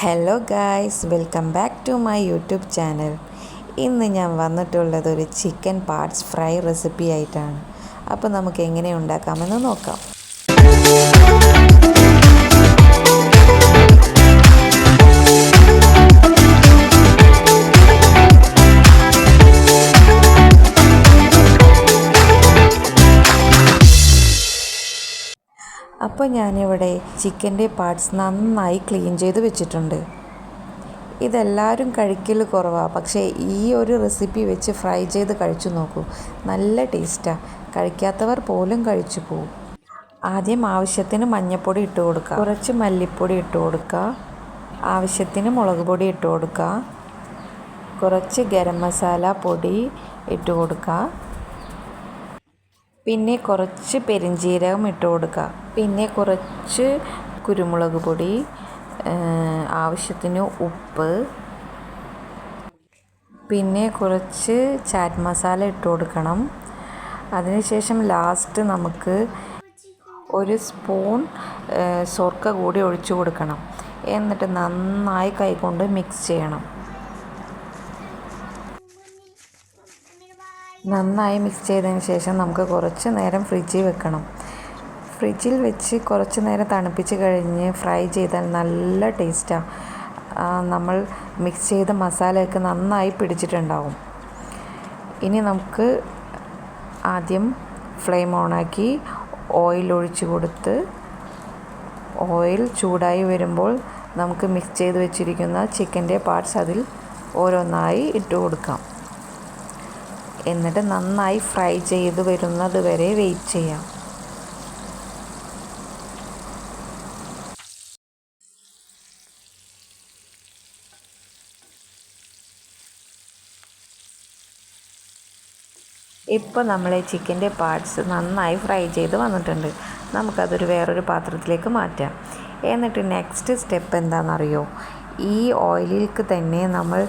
Hello guys welcome back to my YouTube channel ഇന്ന് ഞാൻ വന്നിട്ടുള്ളത് ഒരു ചിക്കൻ പാർട്സ് ഫ്രൈ റെസിപ്പി ആയിട്ടാണ്. അപ്പോൾ നമുക്ക് എങ്ങനെ ഉണ്ടാക്കാമെന്ന് നോക്കാം. അപ്പോൾ ഞാനിവിടെ ചിക്കന്റെ പാർട്സ് നന്നായി ക്ലീൻ ചെയ്ത് വെച്ചിട്ടുണ്ട്. ഇതെല്ലാവരും കഴിക്കൽ കുറവാണ് പക്ഷേ ഈ ഒരു റെസിപ്പി വെച്ച് ഫ്രൈ ചെയ്ത് കഴിച്ചു നോക്കൂ. നല്ല ടേസ്റ്റാണ് കഴിക്കാത്തവർ പോലും കഴിച്ചു പോകും ആദ്യം ആവശ്യത്തിന് മഞ്ഞൾപ്പൊടി ഇട്ട് കൊടുക്കുക കുറച്ച് മല്ലിപ്പൊടി ഇട്ട് കൊടുക്കുക ആവശ്യത്തിന് മുളക് പൊടി ഇട്ട് കൊടുക്കുക കുറച്ച് ഗരം മസാല പൊടി ഇട്ട് കൊടുക്കുക പിന്നെ കുറച്ച് പെരിഞ്ജീരകം ഇട്ട് കൊടുക്കുക പിന്നെ കുറച്ച് കുരുമുളക് പൊടി ആവശ്യത്തിന് ഉപ്പ് പിന്നെ കുറച്ച് ചാറ്റ് മസാല ഇട്ട് കൊടുക്കണം. അതിനുശേഷം ലാസ്റ്റ് നമുക്ക് ഒരു സ്പൂൺ സൊർക്ക കൂടി ഒഴിച്ചു കൊടുക്കണം. എന്നിട്ട് നന്നായി കൈകൊണ്ട് മിക്സ് ചെയ്യണം. നന്നായി മിക്സ് ചെയ്തതിന് ശേഷം നമുക്ക് കുറച്ച് നേരം ഫ്രിഡ്ജിൽ വെക്കണം. ഫ്രിഡ്ജിൽ വെച്ച് കുറച്ച് നേരം തണുപ്പിച്ച് കഴിഞ്ഞ് ഫ്രൈ ചെയ്താൽ നല്ല ടേസ്റ്റാണ് നമ്മൾ മിക്സ് ചെയ്ത മസാലയൊക്കെ നന്നായി പിടിച്ചിട്ടുണ്ടാവും. ഇനി നമുക്ക് ആദ്യം ഫ്ലെയിം ഓണാക്കി ഓയിൽ ഒഴിച്ചു കൊടുത്ത് ഓയിൽ ചൂടായി വരുമ്പോൾ നമുക്ക് മിക്സ് ചെയ്ത് വെച്ചിരിക്കുന്ന ചിക്കന്റെ പാർട്സ് അതിൽ ഓരോന്നായി ഇട്ട് കൊടുക്കാം. എന്നിട്ട് നന്നായി ഫ്രൈ ചെയ്ത് വരുന്നത് വരെ വെയിറ്റ് ചെയ്യാം. ഇപ്പോൾ നമ്മൾ ചിക്കന്റെ പാർട്സ് നന്നായി ഫ്രൈ ചെയ്ത് വന്നിട്ടുണ്ട്. നമുക്കതൊരു വേറൊരു പാത്രത്തിലേക്ക് മാറ്റാം. എന്നിട്ട് നെക്സ്റ്റ് സ്റ്റെപ്പ് എന്താണെന്നറിയോ? ഈ ഓയിലിൽക്ക് തന്നെ നമ്മൾ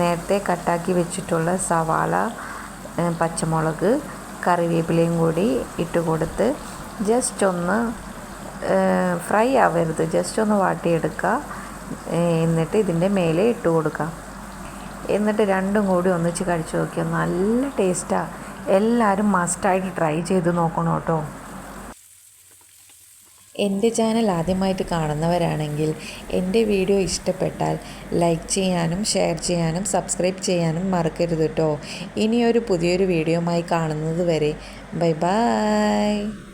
നേരത്തെ കട്ടാക്കി വെച്ചിട്ടുള്ള സവാള പച്ചമുളക് കറിവേപ്പിലയും കൂടി ഇട്ട് കൊടുത്ത് ജസ്റ്റ് ഒന്ന് ഫ്രൈ ആവരുത്. ജസ്റ്റ് ഒന്ന് വാട്ടിയെടുക്കുക. എന്നിട്ട് ഇതിന്റെ മേലെ ഇട്ട് കൊടുക്കുക. എന്നിട്ട് രണ്ടും കൂടി ഒന്നിച്ച് കഴിച്ചു നോക്കിയാൽ നല്ല ടേസ്റ്റാണ് എല്ലാവരും മസ്റ്റായിട്ട് ട്രൈ ചെയ്ത് നോക്കണം കേട്ടോ. എന്റെ ചാനൽ ആദ്യമായിട്ട് കാണുന്നവരാണെങ്കിൽ എന്റെ വീഡിയോ ഇഷ്ടപ്പെട്ടാൽ ലൈക്ക് ചെയ്യാനും ഷെയർ ചെയ്യാനും സബ്സ്ക്രൈബ് ചെയ്യാനും മറക്കരുത് കേട്ടോ. ഇനിയൊരു പുതിയൊരു വീഡിയോയുമായി കാണുന്നത് വരെ ബൈ ബൈ.